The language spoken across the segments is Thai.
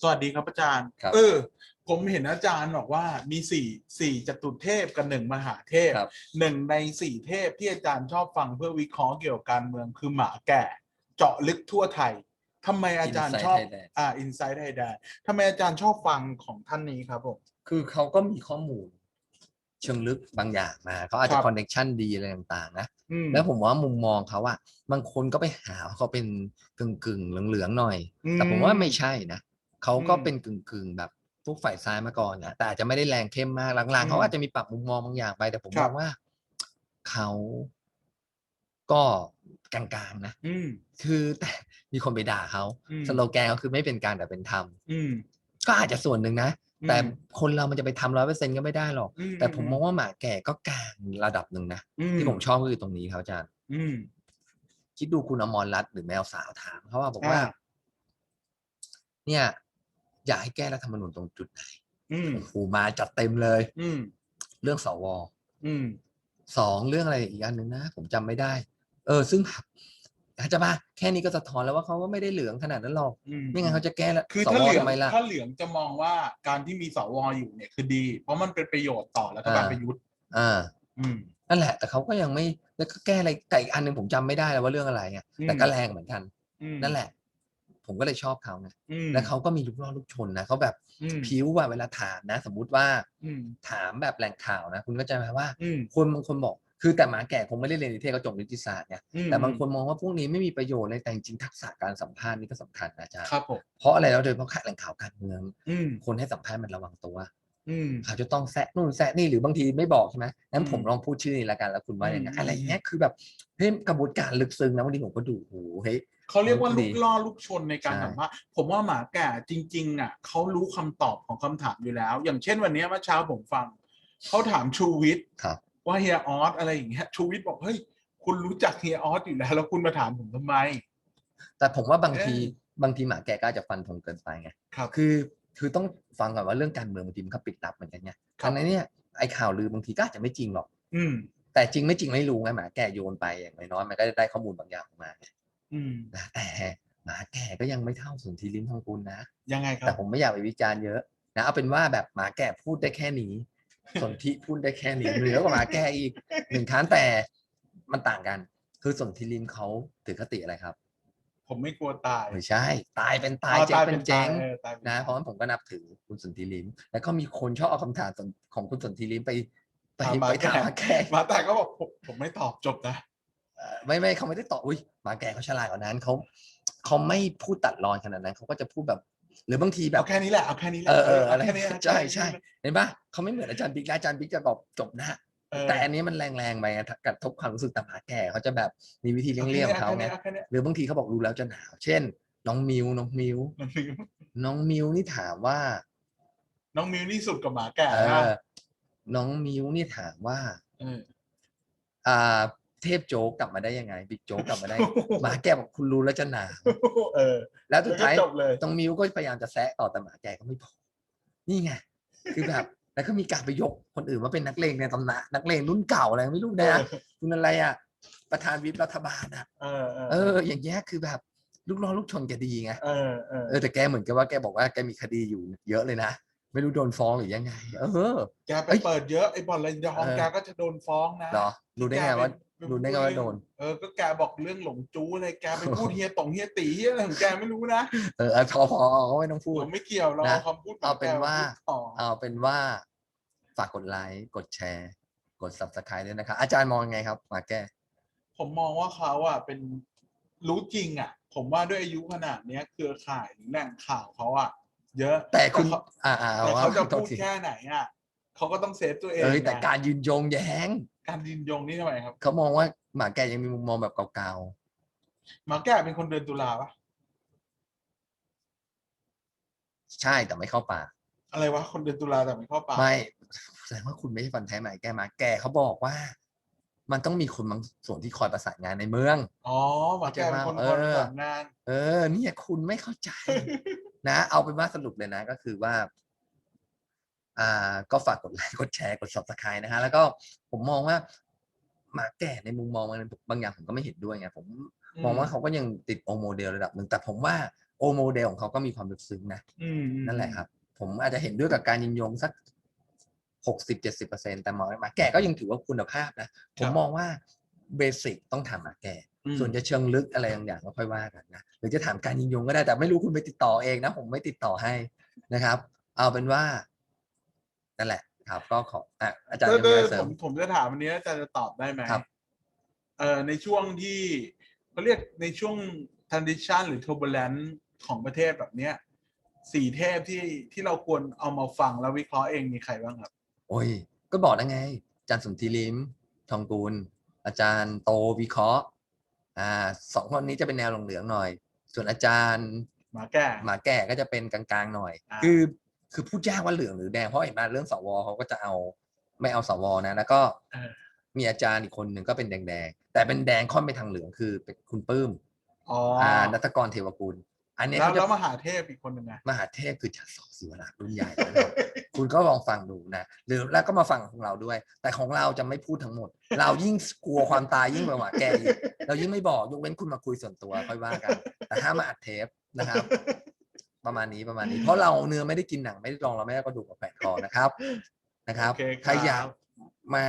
สวัสดีครับอาจารย์ ครับเออ ผมเห็นอาจารย์บอกว่ามีสี่สี่จตุเทพกับหนึ่งมหาเทพครับ หนึ่งในสี่เทพที่อาจารย์ชอบฟังเพื่อวิเคราะห์เกี่ยวกับการเมืองคือหมาแก่ เจาะลึกทั่วไทยทำไมอาจารย์ Inside ชอบ Thailand อ่าอินไซด์ไทยแดนทำไมอาจารย์ชอบฟังของท่านนี้ครับผม คือเขาก็มีข้อมูล เชิงลึกบางอย่างมาเขาอาจคจะรับ คอนเน็ชันดีอะไรต่างๆนะ อืมแล้วผมว่ามุมมองเขาอะบางคนก็ไปหาว่าเขาเป็นกึ่งกึ่งๆเหลืองๆหน่อยแต่ผมว่าไม่ใช่นะ เขาก็อืมเป็นกึ่งกึ่งๆแบบพวกฝ่ายซ้ายมาก่อนนะแต่อาจจะไม่ได้แรงเข้มมากหลังอืๆมเขาอาจจะมีปรับมุมมองบางอย่างไป แต่ผมครัมบองว่าเขาก็กลางๆนะอืมคือแต่มีคนไปด่าเขาอืมสโลแกนเขาคือไม่เป็นการแต่เป็นธรรมอืมก็อาจจะส่วนหนึ่งนะอืมแต่คนเรามันจะไปทำร้อยเปอร์เซ็นก็ไม่ได้หรอกอืแต่ผมมองว่าหมาแก่ก็กลางระดับหนึ่งนะอืที่ผมชอบก็คือตรงนี้ครับอาจารย์อืมคิดดูคุณอมรรัตน์หรือแมวสาวถามเขาว่าบอกว่าอ่าเนี่ย อยากให้แก้รัฐธรรมนูญตรงจุดไหนอืมโอ้โหมาจัดเต็มเลย อืมเรื่องสวอืมสองเรื่องอะไรอีกอันหนึ่งนะ ผมจำไม่ได้ เออ ซึ่งแบบอาจจะมาแค่นี้ก็สะท้อนแล้วว่าเขาก็ไม่ได้เหลืองขนาดนั้นหรอกอืมไม่งั้นเขาจะแก้แล้วคือสถ้าวเหลืองทำไมล่ะ ถ้าเหลืองจะมองว่าการที่มีสวอยู่เนี่ยคือดี เพราะมันเป็นประโยชน์ต่อรัฐบาลอ่า ประยุทธ์ อ่า อืม นั่นแหละ แต่เขาก็ยังไม่แล้วก็แก้อะไรแต่อีกอันหนึ่งผมจำไม่ได้แล้วว่าเรื่องอะไรอะอืม แต่ก็แรงเหมือนกัน อืมนั่นแหละ ผมก็เลยชอบเขาไงอืม แล้วเขาก็มีลูกล่อลูกชนนะเขาแบบอืมผิวว่าเวลาถามนะ สมมุติว่าอืมถามแบบแหล่งข่าวนะ คุณก็จะไหมว่า อืมคนบางคนบอก คือแต่หมาแก่คงไม่ได้เรียนนิเทศก็จบนิติศาสตร์ไงอืมแต่บางคนมองว่าพวกนี้ไม่มีประโยชน์เลยแต่จริงๆทักษะการสัมภาษณ์นี่ก็สำคัญนะอาจารย์ครับผมเพราะอะไรแล้วโดยเฉพาะแหล่งข่าวการเมือง อืมคนให้สัมภาษณ์มันระวังตัวอืม เขาจะต้องแซะนู่นแซะนี่หรือบางทีไม่บอกใช่ไหมงั้นผมอืมลองพูดชื่อนี้ละกันแล้วคุณว่าอย่างไงอืม อะไรเงี้ยคือแบบเฮ้ยกระบวนการลึกซึ้งนะบางทีผมก็ดูโอ้โหเฮ้ย เขาเรียกว่าดีลูกล่อลูกชนในการใช่สัมภาษณ์ผมว่าหมาแก่จริงๆอะเขารู้คำตอบของคำถามอยู่แล้ว อย่างเช่นวันเนี้ยเมื่อเช้าผมฟังเขาถามชูวิทย์ครับว่าเฮียออสอะไรอย่างเงี้ยชูวิทย์บอกเฮ้ยคุณรู้จักเฮียออสอยู่แล้ว แล้วคุณมาถามผมทำไม แต่ผมว่าบางทีเอ้ยบางทีหมาแก่ก็อาจจะฟันธงเกินไปไงครับคือคือต้องฟังก่อนว่าเรื่องการเมืองบางทีมันก็ปิดลับเหมือนกันไงครับดังนั้นเนี่ยไอ้ข่าวลือบางทีก็อาจจะไม่จริงหรอก อืมแต่จริงไม่จริงไม่รู้ไงหมาแก่โยนไปอย่างน้อยๆมันก็จะได้ข้อมูลบางอย่างออกมาไง อืมนะแต่หมาแก่ก็ยังไม่เท่าสุนทรีลิ้มทองกุลนะยังไงคแต่รับผมไม่อยากไปวิจารณ์เยอะนะเอาเป็นว่าแบบหมาแก่พูดได้แค่นี้สนธิพูดได้แค่นี้เหนือกว่าหมาแก่อีกหนึ่งครั้งแต่มันต่างกัน คือสนธิลิ้มเขาถือคติอะไรครับผมไม่กลัวตายไม่ใช่ ตายเป็นตายอ๋อเจ๊งเป็นเจ๊ง ออตายเป็นนะตายเพราะฉะนั้นผมก็นับถือคุณสนธิลิ้มแล้วก็มีคนชอบเอาคำถามของคุณสนธิลิ้มไปไปถามหมาไปแก่ถามหมาแก่หมาแต่ก็บอกผมผมไม่ตอบจบนะเอ่อ ไม่ไม่เขาไม่ได้ตอบอุ้ยหมาแก่เขาฉลาดกว่านั้นเขาเขาไม่พูดตัดรอนขนาดนั้นเขาก็จะพูดแบบ หรือบางทีแบบเอาแค่นี้แหละเอาแค่นี้แหละเออเอออะไราแค่นี้ใช่ใช่เห็นปะเขาไม่เหมือนอาจารย์บิ๊กนะอาจารย์บิ๊กจะบอกจบนะเออแต่อันนี้มันแรงๆไปอะกระทบความรู้สึกแต่หมาแก่เขาจะแบบมีวิธีเลี่ยงๆของเขาไงอแค่นี้หรือบางทีเขาบอกรู้แล้วจะหนาว เช่น น้องมิวน้องมิวน้องมิวน้องมิวนี่ถามว่า น้องมิวนี่สุดกับหมาแก่เอนะอน้องมิวนี่ถามว่าเอออ่า เทพโจ๊กกลับมาได้ยังไงบิ๊กโจ๊กกลับมาได้ หมาแก่บอกคุณรู้แล้วจะหนาวเออ แล้วสุดท้ายแล้วก็จบเลยตรงมิวก็พยายามจะแซะต่อแต่หมาแก่ก็ไม่พอ นี่ไงคือแบบแล้วก็มีการไปยกคนอื่นว่าเป็นนักเลงในตำนานนักเลงรุ่นเก่าอะไรไม่รู้นะคุณอะไรอะประธานวิปรัฐบาลอะเออเออเอออย่างเงี้ยคือแบบลูกน้องลูกชนแกดีไงเออเออเออแต่แกเหมือนกับว่าแกบอกว่าแกมีคดีอยู่เยอะเลยนะ ไม่รู้โดนฟ้องหรือยังไง เออ แกไปเอ้ย เปิดเยอะไอ้บอลระยองเออแกก็จะโดนฟ้องนะเหรอรู้ได้ไงว่า แกปรู้ได้ไงว่าโดน เออ ก็แกบอกเรื่องหลงจู้อะไรแกไปพูด เฮียตงเฮียตีเฮียอะไรของแกไม่รู้นะเออเอาพอพอเขาไม่ต้องพูผดมไม่เกี่ยวเรานะเอาคำพูดของเอาเป็นแกมว่า พูดต่อเอาเป็นว่า ฝากกดไลค์กดแชร์ กด subscribe ด้วยนะครับ อาจารย์มองยังไงครับหมาแก้ ผมมองว่าเขาอะเป็นรู้จริงอะ ผมว่าด้วยอายุขนาดเนี้ยเครือข่ายหรือแหล่งข่าวเขาอะ เยอะแต่คุณเขาอ่าอ่าแต่ว่าเขาจะโทษพูดทีแค่ไหนอะเขาก็ต้องเซฟตัวเองเอ้ยแต่ไงการยืนโยงแย้ง การยินยงนี่ทำไมครับเขามองว่าหมาแก่ยังมีมุมมองแบบเก่าหมาแก่เป็นคนเดินตุลาปะๆใช่แต่ไม่เข้าป่า อะไรวะคนเดินตุลาแต่ไม่เข้าป่าไม่แสดงว่าคุณไม่ใช่ฟันแท้หมาแก่หมาแก่เขาบอกว่า มันต้องมีคนบางส่วนที่คอยประสานงานในเมืองอ๋อหมาแก่เป็นคนเอคอนประสานงาน เออเนี่ยคุณไม่เข้าใจ นะ เอาเป็นว่าสรุปเลยนะก็คือว่าอ่าก็ฝากกดไลค์กดแชร์กด subscribe นะฮะแล้วก็ผมมองว่าหมาแก่ในมุมมองบางบางอย่างผมก็ไม่เห็นด้วยไงผมมองว่าเขาก็ยังติดโอโมเดลระดับหนึ่งแต่ผมว่าโอโมเดลของเขาก็มีความลึกซึ้งนะอืมอืมนั่นแหละครับ ผมอาจจะเห็นด้วยกับการยินยงสักหกสิบเจ็ดสิบเปอร์เซ็นแต่หมอหมาแก่ก็ยังถือว่าคุณภาพนะ ผมมองว่าเบสิกต้องถามหมาแก่อืม ส่วนจะเชิงลึกอะไรบางอย่างก็ค่อยว่ากันนะหรือจะถามการยินยงก็ได้แต่ไม่รู้คุณไปติดต่อเองนะผมไม่ติดต่อให้นะครับ เอาเป็นว่านั่นแหละ ครับ ก็ขออะอาจารย์เออยังมีอะไรเออเสริผมมผมจะถามวันนี้อาจารย์จะตอบได้ไหมครับ เอ่อในช่วงที่เขาเรียกในช่วง transition หรือ turbulence ของประเทศแบบเนี้ยสี่เทพที่ที่เราควรเอามาฟังแล้ววิเคราะห์เองมีใครบ้างครับ โอ้ย ก็บอกแล้วไง อาจารย์สุนทรีลิมทองกูล อาจารย์โตวิเคราะห์ อ่าสองคนนี้จะเป็นแนวเหลืองๆหน่อย ส่วนอาจารย์หมาแก่หมาแก่ก็จะเป็นกลางๆหน่อย อ่า คือคือพูดยากว่าเหลืองหรือแดงเพราะเห็นมาเรื่องสวเขาก็จะเอาไม่เอาสวนะแล้วก็เออมีอาจารย์อีกคนหนึ่งก็เป็นแดงๆแต่เป็นแดงค่อนไปทางเหลืองคือเป็นคุณปื้มอ๋ออ่าอนัตกรเทวกุล อันเนี้ยแล้วเขาจะแล้วมหาเทพอีกคนหนึ่งไงมหาเทพคือจัดสอบศิวรักษ์รุ่นใหญ่นะครับคุณก็ลองฟังดูนะหรือแล้วก็มาฟังของเราด้วย แต่ของเราจะไม่พูดทั้งหมด เรายิ่งกลัวความตายยิ่งกว่าหมาแก่อีกเรายิ่งไม่บอกยกเว้นคุณมาคุยส่วนตัวค่อยว่ากัน แต่ห้ามมาอัดเทปนะครับ ประมาณนี้ประมาณนี้เพราะเราเนื้อไม่ได้กินหนังไม่ได้ลองเราไม่ได้กระดูกกับแปดคอนะครับนะครับโอเคครับ ใครอยากมา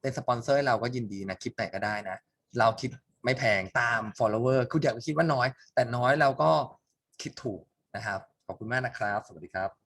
เป็นสปอนเซอร์ให้เราก็ยินดีนะคลิปไหนก็ได้นะ เราคิดไม่แพงตาม follower คุณอยากคิดว่าน้อย แต่น้อยเราก็ คิดถูกนะครับ ขอบคุณมากนะครับ สวัสดีครับ